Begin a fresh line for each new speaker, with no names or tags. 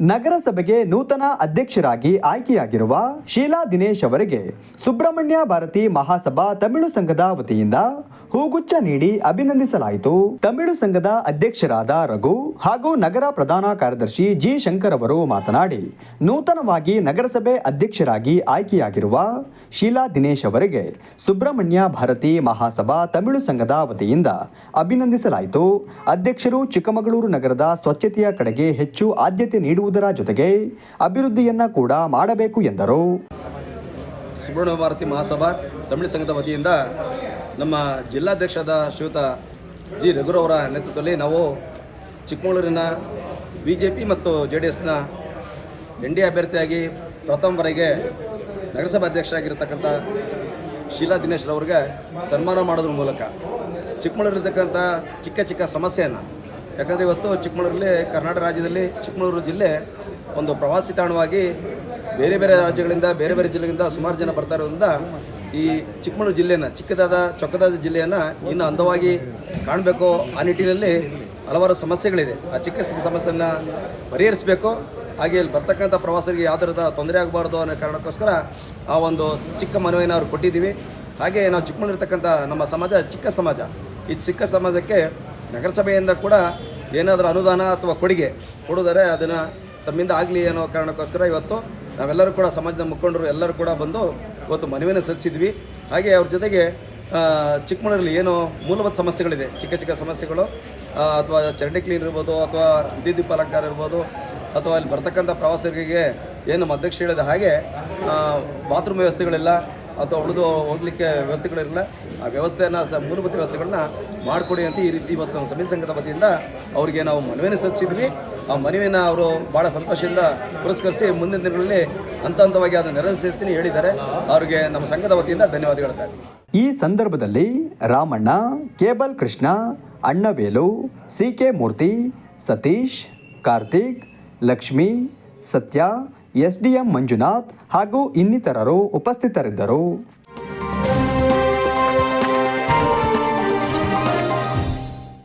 ನಗರಸಭೆಗೆ ನೂತನ ಅಧ್ಯಕ್ಷರಾಗಿ ಆಯ್ಕೆಯಾಗಿರುವ ಶೀಲಾ ದಿನೇಶ್ ಅವರಿಗೆ ಸುಬ್ರಹ್ಮಣ್ಯ ಭಾರತಿ ಮಹಾಸಭಾ ತಮಿಳು ಸಂಘದ ವತಿಯಿಂದ ಹೂಗುಚ್ಛ ನೀಡಿ ಅಭಿನಂದಿಸಲಾಯಿತು. ತಮಿಳು ಸಂಘದ ಅಧ್ಯಕ್ಷರಾದ ರಘು ಹಾಗೂ ನಗರ ಪ್ರಧಾನ ಕಾರ್ಯದರ್ಶಿ ಜಿ ಶಂಕರ್ ಅವರು ಮಾತನಾಡಿ, ನೂತನವಾಗಿ ನಗರಸಭೆ ಅಧ್ಯಕ್ಷರಾಗಿ ಆಯ್ಕೆಯಾಗಿರುವ ಶೀಲಾ ದಿನೇಶ್ ಅವರಿಗೆ ಸುಬ್ರಹ್ಮಣ್ಯ ಭಾರತಿ ಮಹಾಸಭಾ ತಮಿಳು ಸಂಘದ ವತಿಯಿಂದ ಅಭಿನಂದಿಸಲಾಯಿತು. ಅಧ್ಯಕ್ಷರು ಚಿಕ್ಕಮಗಳೂರು ನಗರದ ಸ್ವಚ್ಛತೆಯ ಕಡೆಗೆ ಹೆಚ್ಚು ಆದ್ಯತೆ ನೀಡುವುದರ ಜೊತೆಗೆ ಅಭಿವೃದ್ಧಿಯನ್ನು ಕೂಡ ಮಾಡಬೇಕು ಎಂದರು.
ಸುವರ್ಣ ಭಾರತಿ ಮಹಾಸಭಾ ತಮಿಳು ಸಂಘದ ವತಿಯಿಂದ ನಮ್ಮ ಜಿಲ್ಲಾಧ್ಯಕ್ಷದ ಶ್ರೀಯುತ ಜಿ ರಘುರವರ ನೇತೃತ್ವದಲ್ಲಿ ನಾವು ಚಿಕ್ಕಮಗಳೂರಿನ ಬಿ ಜೆ ಪಿ ಮತ್ತು ಜೆ ಡಿ ಎಸ್ನ ಎನ್ ಡಿ ಅಭ್ಯರ್ಥಿಯಾಗಿ ಪ್ರಥಮವರೆಗೆ ನಗರಸಭಾಧ್ಯಕ್ಷ ಆಗಿರತಕ್ಕಂಥ ಶೀಲಾ ದಿನೇಶ್ ರವರಿಗೆ ಸನ್ಮಾನ ಮಾಡೋದ್ರ ಮೂಲಕ ಚಿಕ್ಕಮಗಳೂರಿರ್ತಕ್ಕಂಥ ಚಿಕ್ಕ ಚಿಕ್ಕ ಸಮಸ್ಯೆಯನ್ನು ಯಾಕಂದರೆ ಇವತ್ತು ಚಿಕ್ಕಮಗಳೂರಲ್ಲಿ ಕರ್ನಾಟಕ ರಾಜ್ಯದಲ್ಲಿ ಚಿಕ್ಕಮಗಳೂರು ಜಿಲ್ಲೆ ಒಂದು ಪ್ರವಾಸಿ ತಾಣವಾಗಿ ಬೇರೆ ಬೇರೆ ರಾಜ್ಯಗಳಿಂದ, ಬೇರೆ ಬೇರೆ ಜಿಲ್ಲೆಗಳಿಂದ ಸುಮಾರು ಜನ ಬರ್ತಾ ಇರೋದ್ರಿಂದ ಈ ಚಿಕ್ಕಮಗಳೂರು ಜಿಲ್ಲೆಯನ್ನು, ಚಿಕ್ಕದಾದ, ಚೊಕ್ಕದಾದ ಜಿಲ್ಲೆಯನ್ನು ಇನ್ನು ಅಂದವಾಗಿ ಕಾಣಬೇಕು. ಆ ನಿಟ್ಟಿನಲ್ಲಿ ಹಲವಾರು ಸಮಸ್ಯೆಗಳಿದೆ. ಆ ಚಿಕ್ಕ ಚಿಕ್ಕ ಸಮಸ್ಯೆಯನ್ನು ಪರಿಹರಿಸಬೇಕು. ಹಾಗೆ ಇಲ್ಲಿ ಬರ್ತಕ್ಕಂಥ ಪ್ರವಾಸರಿಗೆ ಯಾವ ಥರದ ತೊಂದರೆ ಆಗಬಾರ್ದು ಅನ್ನೋ ಕಾರಣಕ್ಕೋಸ್ಕರ ಆ ಒಂದು ಚಿಕ್ಕ ಮನವಿಯನ್ನು ಅವ್ರು ಕೊಟ್ಟಿದ್ದೀವಿ. ಹಾಗೆ ನಾವು ಚಿಕ್ಕಮಗಳೂರಿರ್ತಕ್ಕಂಥ ನಮ್ಮ ಸಮಾಜ ಚಿಕ್ಕ ಸಮಾಜ. ಈ ಚಿಕ್ಕ ಸಮಾಜಕ್ಕೆ ನಗರಸಭೆಯಿಂದ ಕೂಡ ಏನಾದರೂ ಅನುದಾನ ಅಥವಾ ಕೊಡುಗೆ ಕೊಡಿದರೆ ಅದನ್ನು ತಮ್ಮಿಂದ ಆಗಲಿ ಅನ್ನೋ ಕಾರಣಕ್ಕೋಸ್ಕರ ಇವತ್ತು ನಾವೆಲ್ಲರೂ ಕೂಡ ಸಮಾಜದ ಮುಖಂಡರು ಎಲ್ಲರೂ ಕೂಡ ಬಂದು ಇವತ್ತು ಮನವಿಯನ್ನು ಸಲ್ಲಿಸಿದ್ವಿ. ಹಾಗೆ ಅವ್ರ ಜೊತೆಗೆ ಚಿಕ್ಕಮಗಳಲ್ಲಿ ಏನು ಮೂಲಭೂತ ಸಮಸ್ಯೆಗಳಿದೆ. ಚಿಕ್ಕ ಚಿಕ್ಕ ಸಮಸ್ಯೆಗಳು ಅಥವಾ ಚರಂಡಿ ಕ್ಲೀನ್ ಇರ್ಬೋದು, ಅಥವಾ ವಿದ್ಯುತ್ ಅಲಂಕಾರ ಇರ್ಬೋದು, ಅಥವಾ ಅಲ್ಲಿ ಬರ್ತಕ್ಕಂಥ ಪ್ರವಾಸಿಗರಿಗೆ ಏನು ಅಧ್ಯಕ್ಷ ಹೇಳಿದ ಹಾಗೆ ಬಾತ್ರೂಮ್ ವ್ಯವಸ್ಥೆಗಳಿಲ್ಲ ಅಥವಾ ಉಳಿದು ಹೋಗಲಿಕ್ಕೆ ವ್ಯವಸ್ಥೆಗಳಿರಲಿಲ್ಲ ಆ ವ್ಯವಸ್ಥೆಯನ್ನು ಸ, ಮೂಲಭೂತ ವ್ಯವಸ್ಥೆಗಳನ್ನ ಮಾಡಿಕೊಡಿ ಅಂತ ಈ ರೀತಿ ಇವತ್ತು ನಮ್ಮ ಸಮಿತಿ ಸಂಘದ ವತಿಯಿಂದ ಅವರಿಗೆ ನಾವು ಮನವಿಯನ್ನು ಸಲ್ಲಿಸಿದ್ವಿ. ಆ ಮನವಿಯನ್ನು ಅವರು ಭಾಳ ಸಂತೋಷದಿಂದ ಪುರಸ್ಕರಿಸಿ ಮುಂದಿನ ದಿನಗಳಲ್ಲಿ ಹಂತ ಹಂತವಾಗಿ ಅದನ್ನು ನೆರವೇರಿಸ್ತೀನಿ ಹೇಳಿದ್ದಾರೆ. ಅವರಿಗೆ ನಮ್ಮ ಸಂಘದ ವತಿಯಿಂದ ಧನ್ಯವಾದ ಹೇಳ್ತಾರೆ
ಈ ಸಂದರ್ಭದಲ್ಲಿ Ramanna, cable Krishna, Annavelu, C K Murthy, Satish, Karthik, Lakshmi, Satya S D Manjunath ಹಾಗೂ ಇನ್ನಿತರರು ಉಪಸ್ಥಿತರಿದ್ದರು.